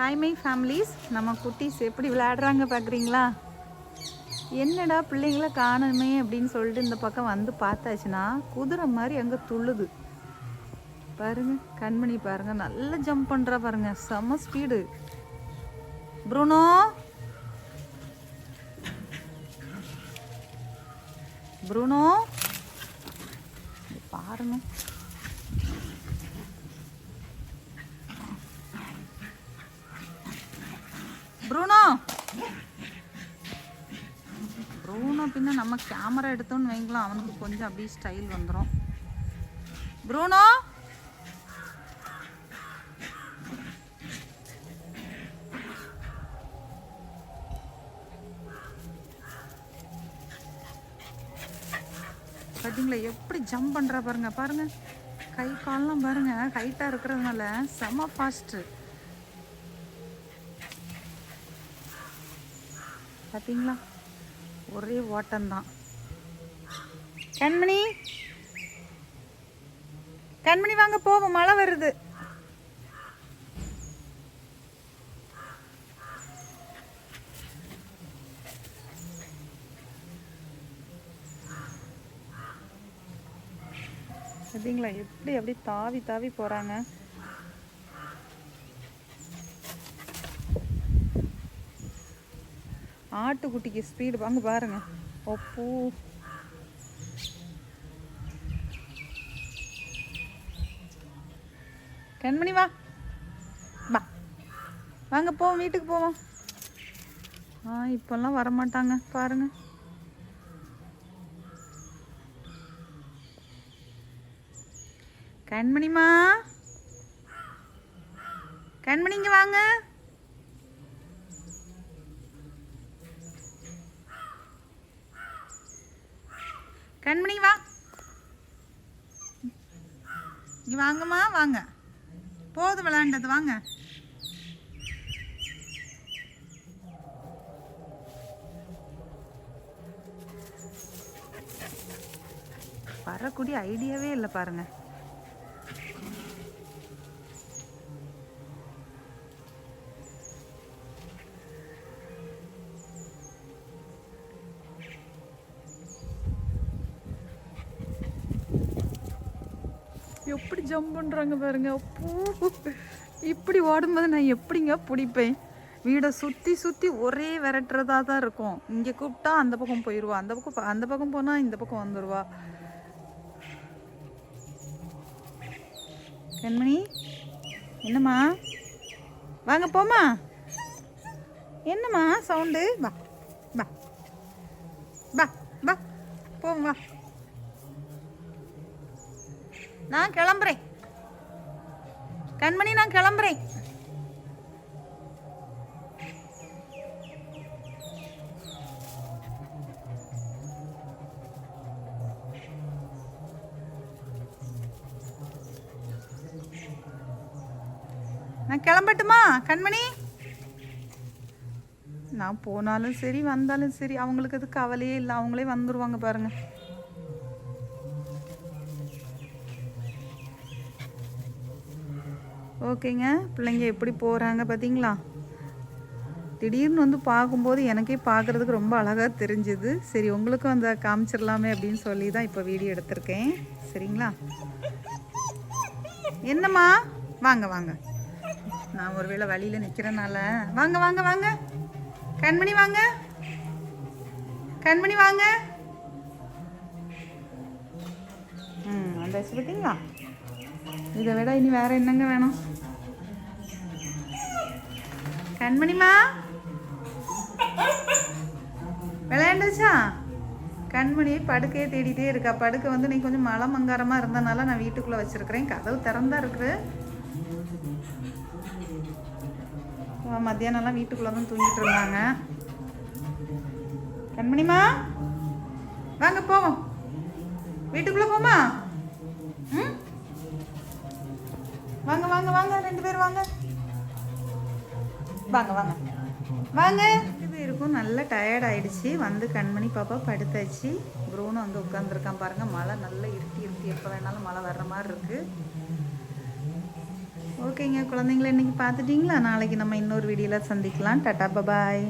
Hi my families நம்ம குட்டீஸ் எப்படி விளையாடுறாங்க பார்க்குறீங்களா என்னடா பிள்ளைங்கள காணுமே அப்படின்னு சொல்லிட்டு இந்த பக்கம் வந்து பார்த்தாச்சுன்னா குதிரை மாதிரி அங்கே துள்ளுது. பாருங்க கண்மணி பாருங்க நல்லா ஜம்ப் பண்ணுறா பாருங்க செம்ம ஸ்பீடு ப்ரூனோ? ப்ரூனோ? பாருங்க. ப்ரூனோ. ப்ரூனோ பின்ன நம்ம கேமரா எடுத்தோம்னு வைங்களா அவனுக்கு கொஞ்சம் அப்படியே ஸ்டைல் வந்துடும் ப்ரூனோ. பார்த்தீங்களா எப்படி ஜம்ப் பண்ணுறா பாருங்க பாருங்க. கை கால்லாம் பாருங்க ஹைட்டாக இருக்கிறதுனால செம ஃபாஸ்ட்டு பார்த்தீங்களா ஒரே ஓட்டம்தான். கண்மணி? கண்மணி வாங்க போவோம் மழை வருது. பார்த்தீங்களா எப்படி அப்படி தாவி தாவி போகிறாங்க ஆட்டுக்குட்டிக்கு ஸ்பீடு வாங்க பாருங்க. ஒப்பூ கண்மணி வா. வா. வாங்க போவோம் வீட்டுக்கு போவோம் ஆ இப்போல்லாம் வரமாட்டாங்க. பாருங்க. கண்மணிமா கண்மணிங்க வாங்க. கண்மணி வா. இங்கே வாங்கம்மா வாங்க. போது விளாண்டது வாங்க. வரக்கூடிய ஐடியாவே இல்லை பாருங்க. எப்படி ஜம்ப் பண்ணுறாங்க பாருங்க. அப்போ இப்படி ஓடும்போது நான் எப்படிங்க பிடிப்பேன்? வீடை சுற்றி சுற்றி ஒரே விரட்டுறதா தான் இருக்கும். இங்கே கூப்பிட்டா அந்த பக்கம் போயிடுவா அந்த பக்கம் அந்த பக்கம் போனால் இந்த பக்கம் வந்துடுவா கண்மணி என்னம்மா? வாங்க போமா என்னம்மா சவுண்டு வா வா. வா வா. போங்க வா நான் கிளம்புறேன். கண்மணி நான் கிளம்புறேன். நான் கிளம்பட்டுமா கண்மணி? நான் போனாலும் சரி வந்தாலும் சரி அவங்களுக்கு அது கவலையே இல்லை. அவங்களே வந்துருவாங்க பாருங்க. ஓகேங்க. பிள்ளைங்க எப்படி போகிறாங்க பார்த்தீங்களா திடீர்னு வந்து பார்க்கும்போது எனக்கே பார்க்குறதுக்கு ரொம்ப அழகாக தெரிஞ்சுது. சரி உங்களுக்கும் அந்த காமிச்சிடலாமே அப்படின்னு சொல்லி தான் இப்போ வீடியோ எடுத்திருக்கேன். சரிங்களா? என்னம்மா? வாங்க வாங்க. நான் ஒருவேளை வழியில் நிற்கிறனால வாங்க வாங்க வாங்க. கண்மணி வாங்க. கண்மணி வாங்க. ம் அந்த பார்த்தீங்களா இதை விட இனி வேற என்னங்க வேணும்? கண்மணிமா விளையாண்டுச்சா கண்மணி படுக்கையை தேடிட்டே இருக்கா. படுக்கை வந்து நீ கொஞ்சம் மழை மங்காரமாக இருந்தனால நான் வீட்டுக்குள்ளே வச்சிருக்கிறேன். கதவு திறந்தா இருக்கு மத்தியானம்லாம் வீட்டுக்குள்ளே தான் தூங்கிட்டு இருந்தாங்க. கண்மணிமா வாங்க போவோம். வீட்டுக்குள்ளே போமா? ம்? வாங்க வாங்க வாங்க ரெண்டு பேர் வாங்க. வாங்க வாங்க. வாங்க. ரெண்டு இருக்கும் நல்லா டயர்ட் ஆயிடுச்சு. வந்து கண்மணி பாப்பா படுத்தாச்சு. ப்ரூனு வந்து உட்காந்துருக்கான் பாருங்க. மழை நல்லா இருட்டி இருட்டி எப்போ வேணாலும் மழை வர்ற மாதிரி இருக்கு. ஓகேங்க குழந்தைங்கள இன்னைக்கு பார்த்துட்டிங்களா? நாளைக்கு நம்ம இன்னொரு வீடியோவில் சந்திக்கலாம். Tata bye bye